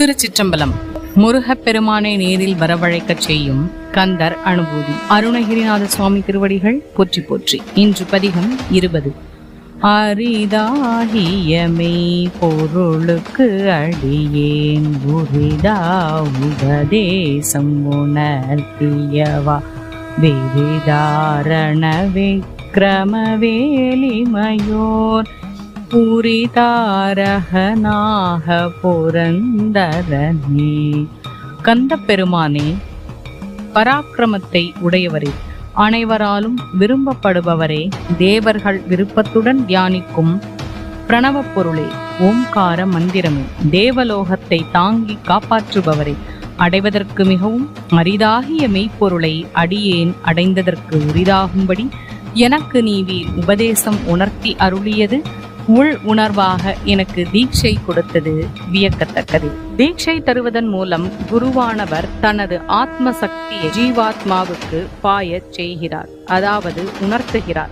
திருச்சிற்றம்பலம் முருகப்பெருமானை நேரில் வரவழைக்கச் செய்யும் கந்தர் அனுபூதி. அருணகிரிநாத சுவாமி திருவடிகள் போற்றி போற்றி. இன்று பதிகம் இருபது. அரிதாகியமே பொருளுக்கு அடியேன் உரிதா உபதேசம் உணர்த்தியவா. விரிதாரண விக்கிரமவேலிமையோர் புரிதாரகனாக புரந்தரனே. கந்த பெருமானே பராக்கிரமத்தை உடையவரே அனைவராலும் விரும்பப்படுபவரே தேவர்கள் விருப்பத்துடன் தியானிக்கும் பிரணவப் பொருளே ஓம்கார மந்திரமே. தேவலோகத்தை தாங்கி காப்பாற்றுபவரே அடைவதற்கு மிகவும் அரிதாகிய மெய்ப்பொருளை அடியேன் அடைந்ததற்கு உரிதாகும்படி எனக்கு நீவி உபதேசம் உணர்த்தி அருளியது உள் உணர்வாக எனக்கு தீட்சை கொடுத்தது வியக்கத்தக்கது. தீட்சை தருவதன் மூலம் குருவானவர் தனது ஆத்ம சக்தியை ஜீவாத்மாவுக்கு பாயச் செய்கிறார் அதாவது உணர்த்துகிறார்.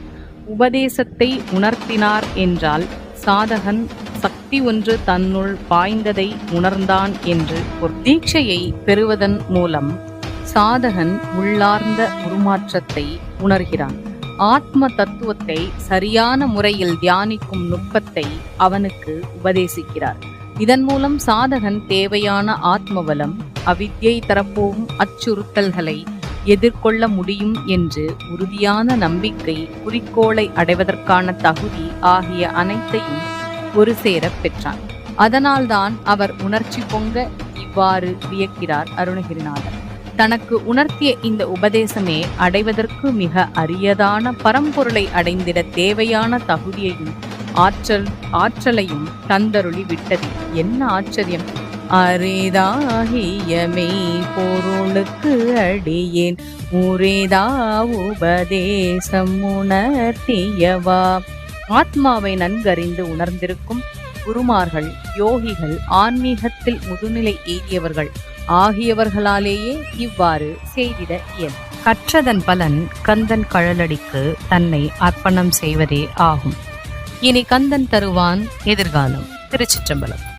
உபதேசத்தை உணர்த்தினார் என்றால் சாதகன் சக்தி ஒன்று தன்னுள் பாய்ந்ததை உணர்ந்தான் என்று ஒரு தீட்சையை பெறுவதன் மூலம் சாதகன் உள்ளார்ந்த உருமாற்றத்தை உணர்கிறான். ஆத்ம தத்துவத்தை சரியான முறையில் தியானிக்கும் நுட்பத்தை அவனுக்கு உபதேசிக்கிறார். இதன் மூலம் சாதகன் தேவையான ஆத்மபலம் அவித்யை தரப்போகும் அச்சுறுத்தல்களை எதிர்கொள்ள முடியும் என்று உறுதியான நம்பிக்கை குறிக்கோளை அடைவதற்கான தகுதி ஆகிய அனைத்தையும் ஒரு சேரப் பெற்றான். அதனால்தான் அவர் உணர்ச்சி பொங்க இவ்வாறு வியக்கிறார் அருணகிரிநாதர். தனக்கு உணர்த்திய இந்த உபதேசமே அடைவதற்கு மிக அரியதான பரம்பொருளை அடைந்திட தேவையான தகுதியையும் ஆற்றல் ஆற்றலையும் தந்தருளி விட்டது. என்ன ஆச்சரியம்? அரிதாகியமே பொருளுக்கு அடியேன். உரேதா உபதேசம் உணர்த்தியவா? ஆத்மாவை நன்கறிந்து உணர்ந்திருக்கும் குருமார்கள் யோகிகள் ஆன்மீகத்தில் முதுநிலை எய்தியவர்கள் ஆகியவர்களாலேயே இவ்வாறு செய்திட இயலும். கற்றதன் பலன் கந்தன் கழலடிக்கு தன்னை அர்ப்பணம் செய்வதே ஆகும். இனி கந்தன் தருவான் எதிர்காலம். திருச்சிற்றம்பலம்.